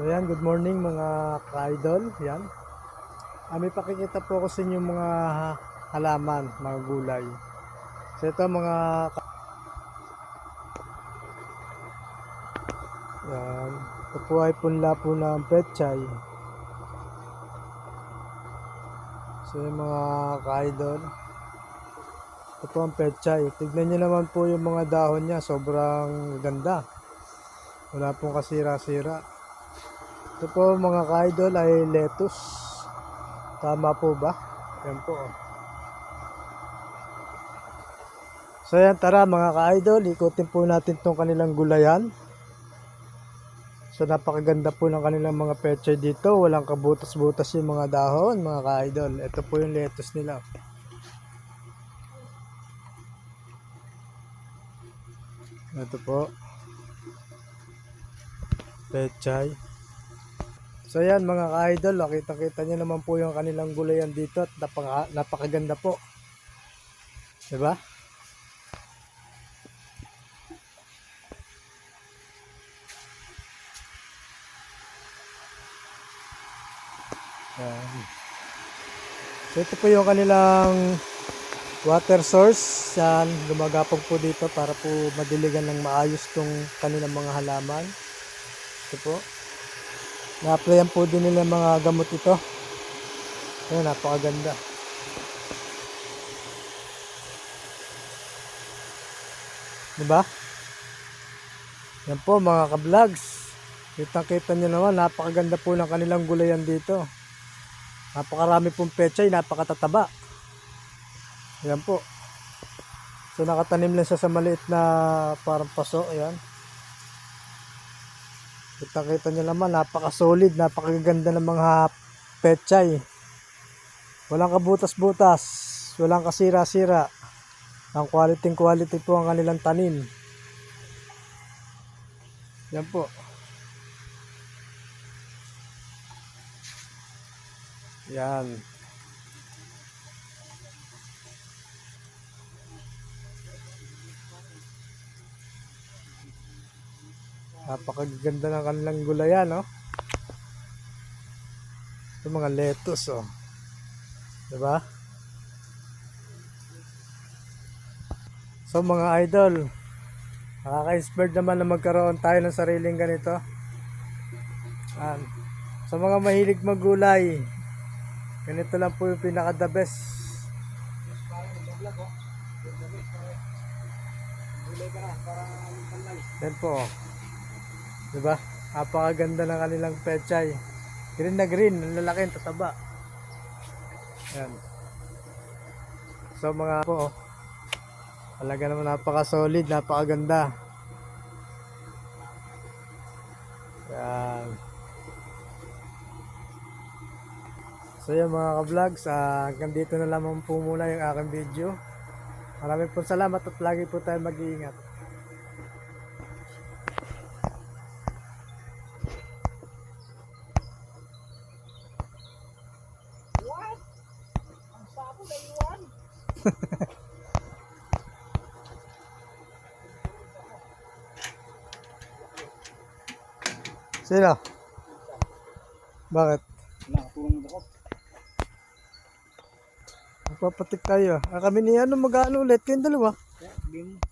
So yan, good morning mga ka-idol. Yan. Ah, may pakikita po ako sa inyo mga halaman, mga gulay. So ito mga Yan. Ito po ay punla po ng petchay. So yung mga ka-idol. Ito po ang petchay. Tignan nyo naman po yung mga dahon niya. Sobrang ganda. Wala pong kasira-sira. Ito po mga ka-idol ay lettuce. Tama po ba? Yan po. oh. So yan tara mga ka-idol, ikutin po natin tong kanilang gulayan. So napakaganda po ng kanilang mga pechay dito. Walang kabutas-butas yung mga dahon mga ka-idol. Ito po yung lettuce nila. Ito po. Pechay. So yan mga ka-idol, nakita-kita nyo naman po yung kanilang gulayan dito at napaka, napakaganda po. 'Di ba? Yan. So ito po yung kanilang water source. Yan, gumagapang po dito para po madiligan ng maayos tong kanilang mga halaman. Ito po. Na-applyan po din nila mga gamot ito. Ayan, napakaganda. Diba? Yan po mga ka-vlogs. Kitang-kita nyo naman, napakaganda po ng kanilang gulayan dito. Napakarami pong pechay, napakatataba. Yan po. So nakatanim lang siya sa maliit na parang paso. Ayan. Kita-kita nyo naman, napaka-solid, napakaganda ng mga pechay. Walang kabutas-butas, walang kasira-sira. Ang quality quality po ang kanilang tanim. Yan po. Yan. Napakaganda ng kanilang gulayan, no? Ito mga lettuce, oh. Diba? So mga idol, nakaka-inspired naman na magkaroon tayo ng sariling ganito. Yan. Sa mga mahilig maggulay, ganito lang po yung pinaka the best. Yan po. Diba? Napakaganda ng kanilang pechay. Green na green, ang lalaki, ang tataba. Yan. So mga po, oh. Talaga naman napaka-solid, napakaganda. Yan. So yan mga ka-vlogs, ah, hanggang dito na lamang po muna yung aking video. Maraming po salamat at lagi po tayo mag-iingat. Sino? Bakit? Nakatulong ako. Magpapatik tayo. Ah, kami ni ano mag-ano ulit. Kayong dalawa. Mo.